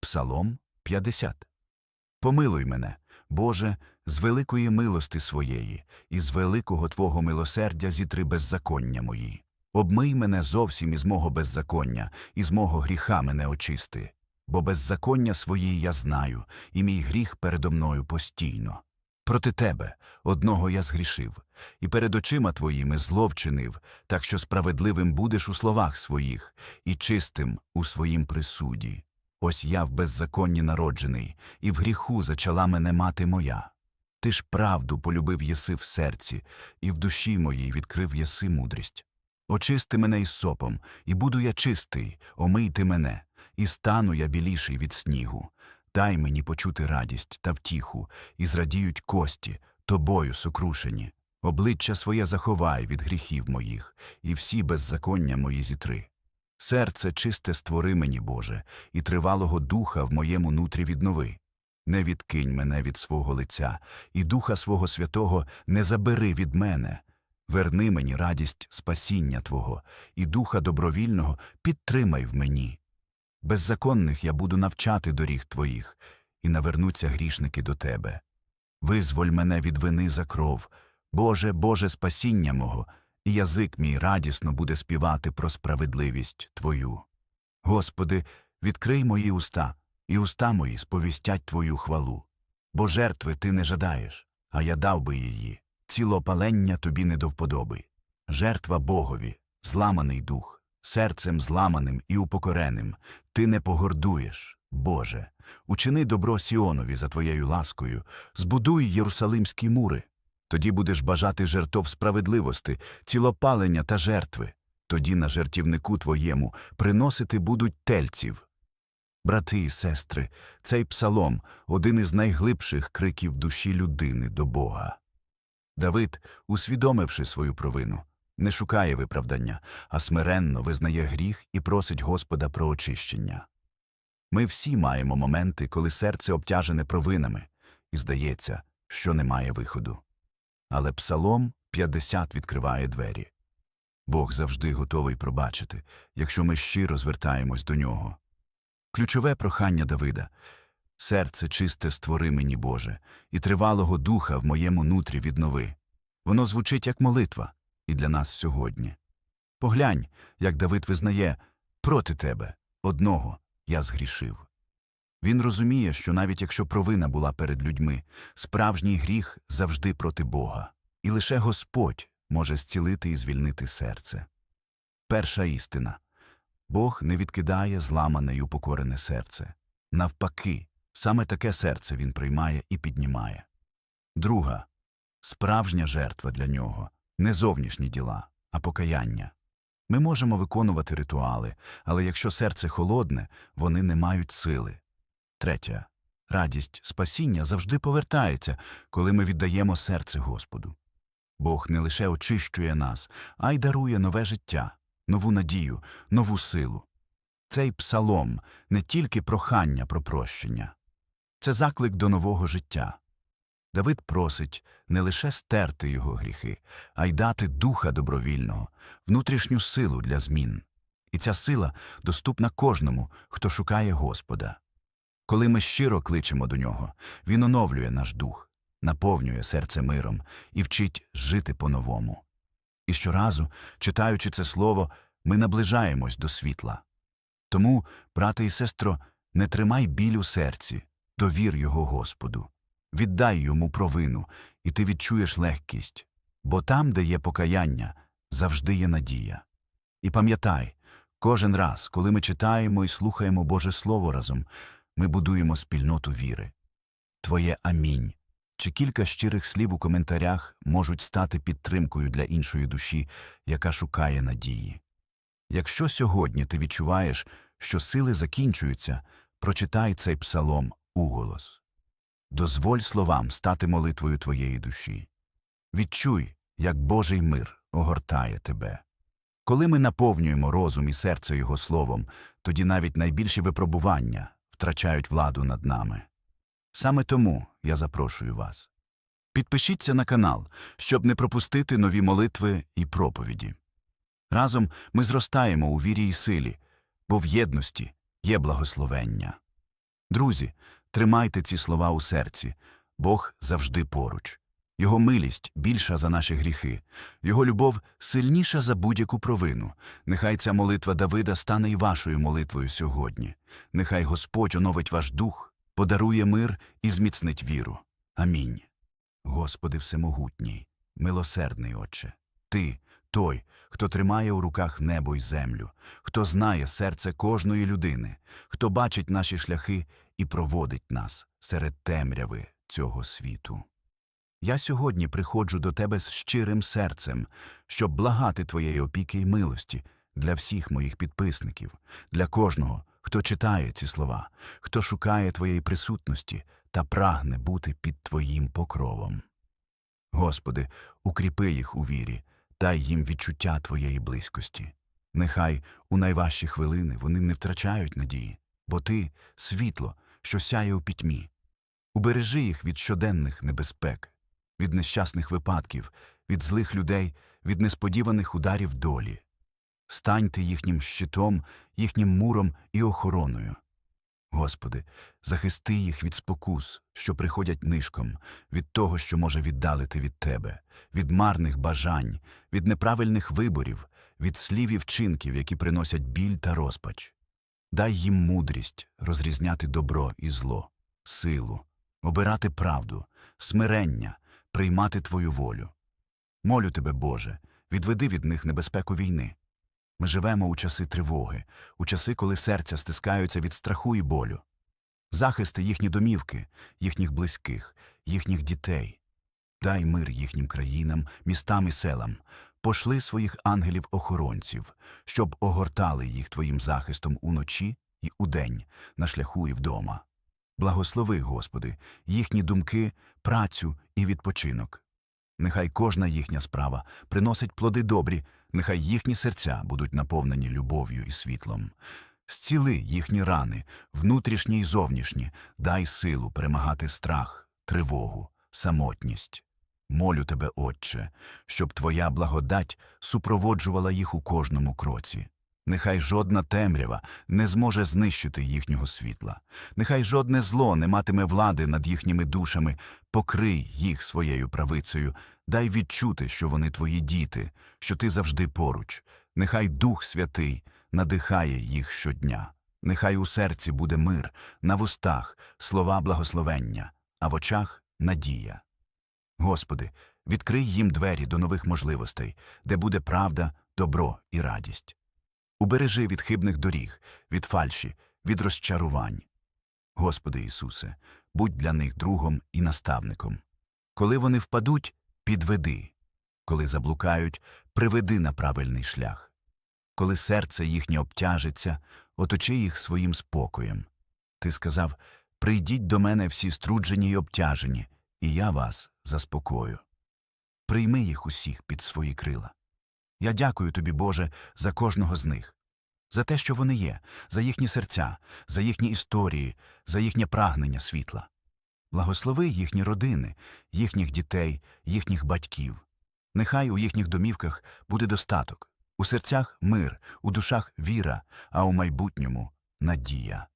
Псалом 50. Помилуй мене, Боже, з великої милости своєї, і з великого Твого милосердя зітри беззаконня мої. Обмий мене зовсім із мого беззаконня, і з мого гріха мене очисти. Бо беззаконня свої я знаю, і мій гріх передо мною постійно. Проти тебе одного я згрішив, і перед очима твоїми зло вчинив, так що справедливим будеш у словах своїх, і чистим у своїм присуді. Ось я в беззаконні народжений, і в гріху зачала мене мати моя. Ти ж правду полюбив єси в серці, і в душі моїй відкрив єси мудрість. Очисти мене із сопом, і буду я чистий, омийте мене, і стану я біліший від снігу. Дай мені почути радість та втіху, і зрадіють кості, тобою сокрушені. Обличчя своє заховай від гріхів моїх, і всі беззаконня мої зітри. Серце чисте створи мені, Боже, і тривалого духа в моєму нутрі віднови. Не відкинь мене від свого лиця, і Духа свого Святого не забери від мене. Верни мені радість спасіння Твого, і Духа добровільного підтримай в мені. Беззаконних я буду навчати доріг Твоїх, і навернуться грішники до Тебе. Визволь мене від вини за кров, Боже, Боже спасіння мого, і язик мій радісно буде співати про справедливість Твою. Господи, відкрий мої уста, і уста мої сповістять Твою хвалу. Бо жертви ти не жадаєш, а я дав би її. Цілопалення тобі не до вподоби. Жертва Богові, зламаний дух, серцем зламаним і упокореним, ти не погордуєш, Боже. Учини добро Сіонові за твоєю ласкою, збудуй єрусалимські мури. Тоді будеш бажати жертов справедливости, цілопалення та жертви. Тоді на жертівнику твоєму приносити будуть тельців. Брати і сестри, цей псалом один із найглибших криків душі людини до Бога. Давид, усвідомивши свою провину, не шукає виправдання, а смиренно визнає гріх і просить Господа про очищення. Ми всі маємо моменти, коли серце обтяжене провинами, і здається, що немає виходу. Але Псалом 50 відкриває двері. Бог завжди готовий пробачити, якщо ми щиро звертаємось до нього. Ключове прохання Давида серце чисте створи мені, Боже, і тривалого духа в моєму нутрі віднови. Воно звучить як молитва і для нас сьогодні. Поглянь, як Давид визнає проти тебе, одного я згрішив. Він розуміє, що навіть якщо провина була перед людьми, справжній гріх завжди проти Бога, і лише Господь може зцілити і звільнити серце. Перша істина Бог не відкидає зламане й упокорене серце. Навпаки, саме таке серце він приймає і піднімає. Друга справжня жертва для нього не зовнішні діла, а покаяння. Ми можемо виконувати ритуали, але якщо серце холодне, вони не мають сили. Третя радість спасіння завжди повертається, коли ми віддаємо серце Господу. Бог не лише очищує нас, а й дарує нове життя, нову надію, нову силу. Цей псалом не тільки прохання про прощення, це заклик до нового життя. Давид просить не лише стерти його гріхи, а й дати духа добровільного, внутрішню силу для змін. І ця сила доступна кожному, хто шукає Господа. Коли ми щиро кличемо до нього, він оновлює наш дух, наповнює серце миром і вчить жити по-новому. І щоразу, читаючи це слово, ми наближаємось до світла. Тому, брате і сестро, не тримай біль у серці, довір його Господу. Віддай йому провину, і ти відчуєш легкість, бо там, де є покаяння, завжди є надія. І пам'ятай, кожен раз, коли ми читаємо і слухаємо Боже Слово разом, ми будуємо спільноту віри. Твоє амінь чи кілька щирих слів у коментарях можуть стати підтримкою для іншої душі, яка шукає надії. Якщо сьогодні ти відчуваєш, що сили закінчуються, прочитай цей псалом уголос. Дозволь словам стати молитвою твоєї душі. Відчуй, як Божий мир огортає тебе. Коли ми наповнюємо розум і серце Його словом, тоді навіть найбільші випробування втрачають владу над нами. Саме тому я запрошую вас. Підпишіться на канал, щоб не пропустити нові молитви і проповіді. Разом ми зростаємо у вірі і силі, бо в єдності є благословення. Друзі, тримайте ці слова у серці. Бог завжди поруч. Його милість більша за наші гріхи, його любов сильніша за будь-яку провину. Нехай ця молитва Давида стане і вашою молитвою сьогодні. Нехай Господь оновить ваш дух, подарує мир і зміцнить віру. Амінь. Господи Всемогутній, милосердний Отче, Ти, той, хто тримає у руках небо й землю, хто знає серце кожної людини, хто бачить наші шляхи і проводить нас серед темряви цього світу. Я сьогодні приходжу до Тебе з щирим серцем, щоб благати Твоєї опіки й милості для всіх моїх підписників, для кожного, хто читає ці слова, хто шукає Твоєї присутності та прагне бути під Твоїм покровом. Господи, укріпи їх у вірі, дай їм відчуття Твоєї близькості. Нехай у найважчі хвилини вони не втрачають надії, бо Ти – світло, що сяє у пітьмі. Убережи їх від щоденних небезпек, від нещасних випадків, від злих людей, від несподіваних ударів долі. Станьте їхнім щитом, їхнім муром і охороною. Господи, захисти їх від спокус, що приходять нишком, від того, що може віддалити від Тебе, від марних бажань, від неправильних виборів, від слів і вчинків, які приносять біль та розпач. Дай їм мудрість розрізняти добро і зло, силу, обирати правду, смирення, приймати Твою волю. Молю Тебе, Боже, відведи від них небезпеку війни. Ми живемо у часи тривоги, у часи, коли серця стискаються від страху і болю. Захисти їхні домівки, їхніх близьких, їхніх дітей. Дай мир їхнім країнам, містам і селам. Пошли своїх ангелів-охоронців, щоб огортали їх Твоїм захистом уночі і удень, на шляху і вдома. Благослови, Господи, їхні думки, працю і відпочинок. Нехай кожна їхня справа приносить плоди добрі, нехай їхні серця будуть наповнені любов'ю і світлом. Зціли їхні рани, внутрішні й зовнішні, дай силу перемагати страх, тривогу, самотність. Молю тебе, Отче, щоб Твоя благодать супроводжувала їх у кожному кроці. Нехай жодна темрява не зможе знищити їхнього світла. Нехай жодне зло не матиме влади над їхніми душами, покрий їх своєю правицею, дай відчути, що вони твої діти, що ти завжди поруч. Нехай Дух Святий надихає їх щодня. Нехай у серці буде мир, на вустах слова благословення, а в очах надія. Господи, відкрий їм двері до нових можливостей, де буде правда, добро і радість. Убережи від хибних доріг, від фальші, від розчарувань. Господи Ісусе, будь для них другом і наставником. Коли вони впадуть, підведи, коли заблукають, приведи на правильний шлях. Коли серце їхнє обтяжиться, оточи їх своїм спокоєм. Ти сказав Прийдіть до мене всі струджені й обтяжені, і я вас заспокою. Прийми їх усіх під свої крила. Я дякую тобі, Боже, за кожного з них, за те, що вони є, за їхні серця, за їхні історії, за їхнє прагнення світла. Благослови їхні родини, їхніх дітей, їхніх батьків. Нехай у їхніх домівках буде достаток, у серцях мир, у душах віра, а у майбутньому надія.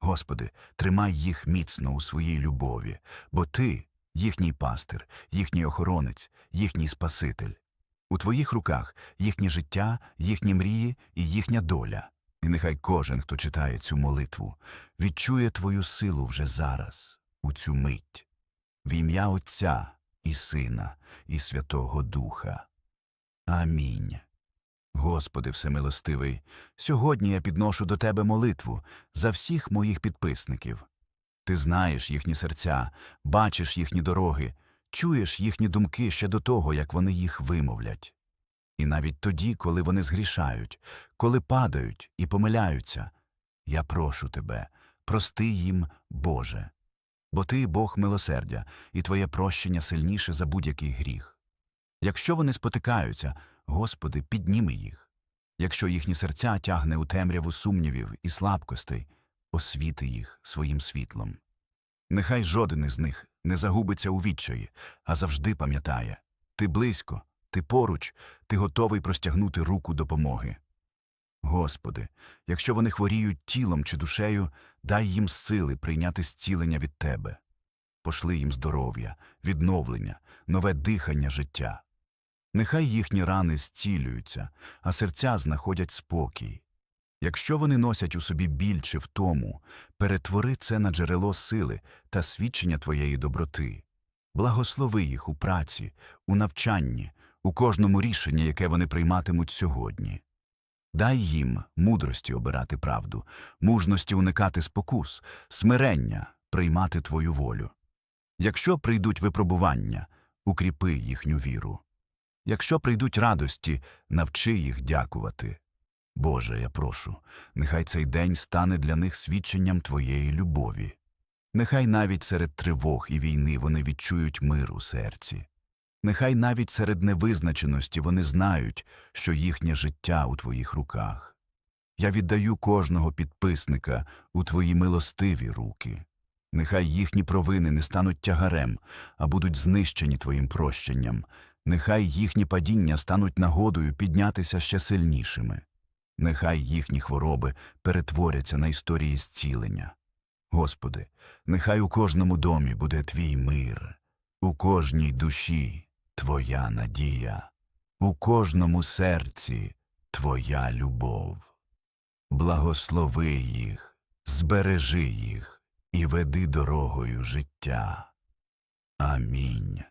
Господи, тримай їх міцно у своїй любові, бо Ти – їхній пастир, їхній охоронець, їхній Спаситель. У Твоїх руках їхнє життя, їхні мрії і їхня доля. І нехай кожен, хто читає цю молитву, відчує Твою силу вже зараз, у цю мить, в ім'я Отця і Сина, і Святого Духа. Амінь. Господи Всемилостивий, сьогодні я підношу до Тебе молитву за всіх моїх підписників. Ти знаєш їхні серця, бачиш їхні дороги, чуєш їхні думки ще до того, як вони їх вимовлять. І навіть тоді, коли вони згрішають, коли падають і помиляються, я прошу тебе, прости їм, Боже. Бо ти Бог милосердя, і твоє прощення сильніше за будь-який гріх. Якщо вони спотикаються, Господи, підніми їх. Якщо їхні серця тягне у темряву сумнівів і слабкостей, освіти їх своїм світлом. Нехай жоден із них не загубиться у відчаї, а завжди пам'ятає ти близько, ти поруч, ти готовий простягнути руку допомоги. Господи, якщо вони хворіють тілом чи душею, дай їм сили прийняти зцілення від Тебе. Пошли їм здоров'я, відновлення, нове дихання життя. Нехай їхні рани зцілюються, а серця знаходять спокій. Якщо вони носять у собі біль чи втому, перетвори це на джерело сили та свідчення Твоєї доброти. Благослови їх у праці, у навчанні, у кожному рішенні, яке вони прийматимуть сьогодні. Дай їм мудрості обирати правду, мужності уникати спокус, смирення приймати Твою волю. Якщо прийдуть випробування, укріпи їхню віру. Якщо прийдуть радості, навчи їх дякувати. Боже, я прошу, нехай цей день стане для них свідченням Твоєї любові. Нехай навіть серед тривог і війни вони відчують мир у серці. Нехай навіть серед невизначеності вони знають, що їхнє життя у Твоїх руках. Я віддаю кожного підписника у Твої милостиві руки. Нехай їхні провини не стануть тягарем, а будуть знищені Твоїм прощенням. Нехай їхні падіння стануть нагодою піднятися ще сильнішими. Нехай їхні хвороби перетворяться на історії зцілення. Господи, нехай у кожному домі буде Твій мир, у кожній душі Твоя надія, у кожному серці Твоя любов. Благослови їх, збережи їх і веди дорогою життя. Амінь.